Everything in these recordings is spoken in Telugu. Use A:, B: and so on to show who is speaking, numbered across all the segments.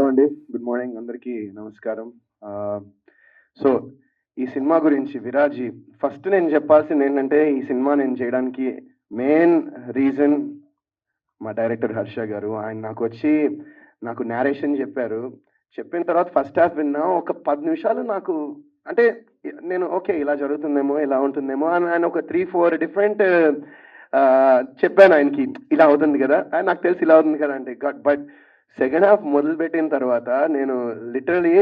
A: హలో అండి. Good morning. అందరికీ నమస్కారం. సో ఈ సినిమా గురించి విరాజీ ఫస్ట్ నేను చెప్పాల్సింది ఏంటంటే ఈ సినిమా నేను చేయడానికి మెయిన్ రీజన్ మా డైరెక్టర్ హర్ష గారు. ఆయన నాకు వచ్చి నాకు నేరేషన్ చెప్పారు. చెప్పిన తర్వాత ఫస్ట్ హాఫ్ విన్నా ఒక పది నిమిషాలు నాకు అంటే నేను ఓకే ఇలా జరుగుతుందేమో ఇలా ఉంటుందేమో అని ఆయన ఒక త్రీ ఫోర్ డిఫరెంట్ చెప్పాను ఆయనకి. ఇలా అవుతుంది కదా? నాకు తెలిసి ఇలా అవుతుంది కదా అంటే బట్ సెకండ్ హాఫ్ మొదలు పెట్టిన తర్వాత నేను లిటరలీ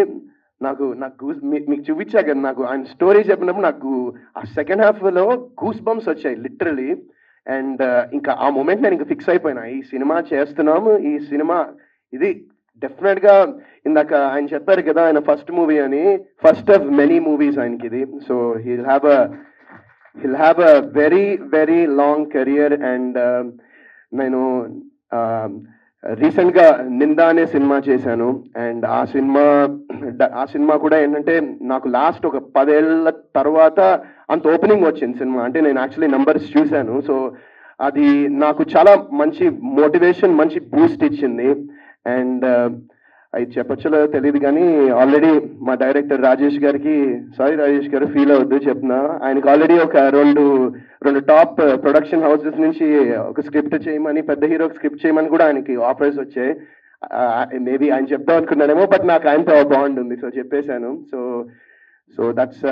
A: నాకు నాకు మీకు చూపించా కదా నాకు ఆయన స్టోరీ చెప్పినప్పుడు నాకు ఆ సెకండ్ హాఫ్లో గూస్ బంప్స్ వచ్చాయి లిటరలీ. అండ్ uh, ఇంకా ఆ మూమెంట్ నేను ఇంకా ఫిక్స్ అయిపోయినా. ఈ సినిమా చేస్తున్నాము ఈ సినిమా ఇది డెఫినెట్గా ఇందాక ఆయన చెప్పారు కదా ఆయన ఫస్ట్ మూవీ అని ఫస్ట్ ఆఫ్ మెనీ మూవీస్ ఆయనకి ఇది. So he'll have a hill have a very very long career and uh, నేను uh, రీసెంట్గా నింద అనే సినిమా చేశాను. అండ్ ఆ సినిమా ఆ సినిమా కూడా ఏంటంటే నాకు లాస్ట్ ఒక పదేళ్ళ తర్వాత అంత ఓపెనింగ్ వచ్చింది సినిమా. అంటే నేను యాక్చువల్లీ నంబర్స్ చూశాను. సో అది నాకు చాలా మంచి మోటివేషన్ మంచి బూస్ట్ ఇచ్చింది. అండ్ అది చెప్పచ్చలో తెలియదు కానీ ఆల్రెడీ మా డైరెక్టర్ రాజేష్ గారికి సారీ రాజేష్ గారు ఫీల్ అవద్దు చెప్తున్నా. ఆయనకు ఆల్రెడీ ఒక రెండు రెండు టాప్ ప్రొడక్షన్ హౌసెస్ నుంచి ఒక స్క్రిప్ట్ చేయమని పెద్ద హీరోకి స్క్రిప్ట్ చేయమని కూడా ఆయనకి ఆఫర్స్ వచ్చాయి. మేబీ ఆయన చెప్తాం అనుకున్నానేమో బట్ నాకు ఆయనతో బాండ్ ఉంది సో చెప్పేశాను. సో సో దట్స్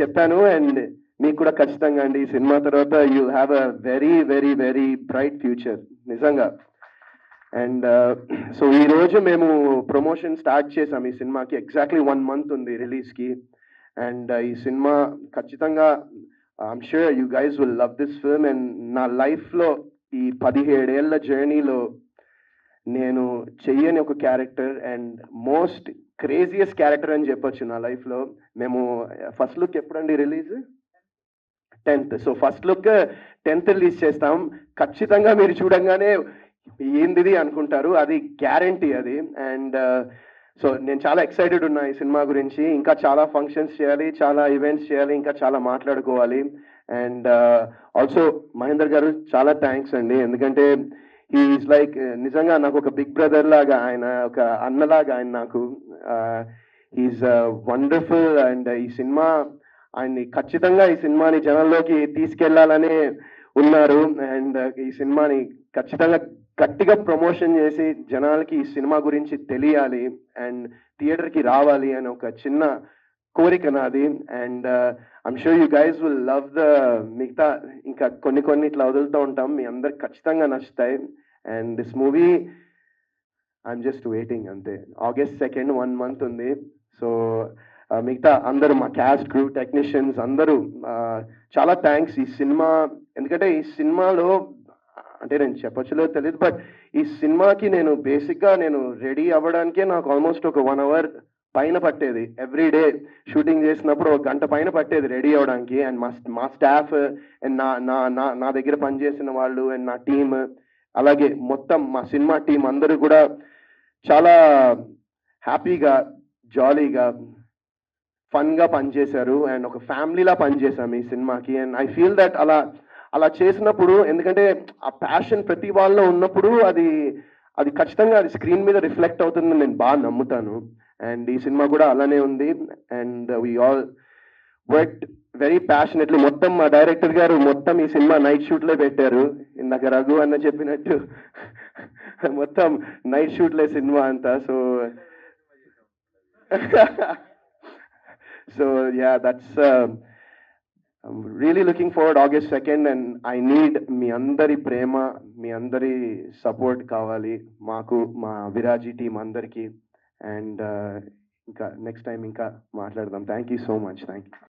A: చెప్పాను అండ్ మీకు కూడా ఖచ్చితంగా అండి. ఈ సినిమా తర్వాత you have a very very very bright future నిజంగా. అండ్ సో uh, ఈ రోజు మేము ప్రమోషన్ స్టార్ట్ చేసాం. ఈ సినిమాకి ఎగ్జాక్ట్లీ వన్ మంత్ ఉంది రిలీజ్కి అండ్ uh, ఈ సినిమా ఖచ్చితంగా I'm sure you guys will love this film and నా లైఫ్లో ఈ పదిహేడేళ్ళ జర్నీలో నేను చెయ్యని ఒక character and most craziest character అని చెప్పొచ్చు నా లైఫ్లో మేము uh, ఫస్ట్ లుక్ ఎప్పుడండి release tenth so first look tenth release చేస్తాం. ఖచ్చితంగా మీరు చూడంగానే ఏందిది అనుకుంటారు అది గ్యారంటీ అది. అండ్ సో uh, నేను చాలా ఎక్సైటెడ్ ఉన్నా ఈ సినిమా గురించి. ఇంకా చాలా ఫంక్షన్స్ చేయాలి చాలా ఈవెంట్స్ చేయాలి ఇంకా చాలా మాట్లాడుకోవాలి. అండ్ ఆల్సో uh, మహేందర్ గారు చాలా థ్యాంక్స్ అండి. ఎందుకంటే ఈజ్ లైక్ నిజంగా నాకు ఒక బిగ్ బ్రదర్ లాగా ఆయన ఒక అన్నలాగా ఆయన నాకు. ఈజ్ వండర్ఫుల్ అండ్ ఈ సినిమా ఆయన్ని ఖచ్చితంగా ఈ సినిమాని జనంలోకి తీసుకెళ్ళాలనే ఉన్నారు. అండ్ uh, ఈ సినిమాని ఖచ్చితంగా గట్టిగా ప్రమోషన్ చేసి జనాలకి ఈ సినిమా గురించి తెలియాలి అండ్ థియేటర్కి రావాలి అని ఒక చిన్న కోరిక నాది. And I'm sure you guys will love the మిగతా ఇంకా కొన్ని కొన్ని ఇట్లా వదులుతూ ఉంటాం. మీ అందరికి ఖచ్చితంగా నచ్చుతాయి. And this movie I'm just waiting అంతే. ఆగస్ట్ సెకండ్ వన్ మంత్ ఉంది. సో uh, మిగతా అందరూ మా క్యాస్ట్ క్రూ టెక్నీషియన్స్ అందరూ uh, చాలా థ్యాంక్స్ ఈ సినిమా. ఎందుకంటే ఈ సినిమాలో అంటే నేను చెప్పచ్చులో తెలియదు బట్ ఈ సినిమాకి నేను బేసిక్గా నేను రెడీ అవ్వడానికే నాకు ఆల్మోస్ట్ ఒక వన్ అవర్ పైన పట్టేది. ఎవ్రీ డే షూటింగ్ చేసినప్పుడు ఒక గంట పైన పట్టేది రెడీ అవ్వడానికి. అండ్ మా మా స్టాఫ్ అండ్ నా నా నా నా దగ్గర పనిచేసిన వాళ్ళు అండ్ నా టీమ్ అలాగే మొత్తం మా సినిమా టీం అందరూ కూడా చాలా హ్యాపీగా జాలీగా ఫన్గా పనిచేశారు. అండ్ ఒక ఫ్యామిలీలా పనిచేశాం ఈ సినిమాకి. అండ్ ఐ ఫీల్ దట్ అలా అలా చేసినప్పుడు ఎందుకంటే ఆ ప్యాషన్ ప్రతి వాళ్ళలో ఉన్నప్పుడు అది అది ఖచ్చితంగా అది స్క్రీన్ మీద రిఫ్లెక్ట్ అవుతుందని నేను బాగా నమ్ముతాను. అండ్ ఈ సినిమా కూడా అలానే ఉంది. And we all work very passionately మొత్తం మా డైరెక్టర్ గారు మొత్తం ఈ సినిమా నైట్ షూట్లో పెట్టారు. ఇందాక రఘు అన్న చెప్పినట్టు మొత్తం నైట్ షూట్లే సినిమా అంతా. So so yeah that's really looking forward August second and I need మీ అందరి ప్రేమ మీ అందరి సపోర్ట్ కావాలి. మాకు మా విరాజీ టీం అందరికీ. అండ్ uh, ఇంకా నెక్స్ట్ టైం ఇంకా మాట్లాడదాం. Thank you so much thank you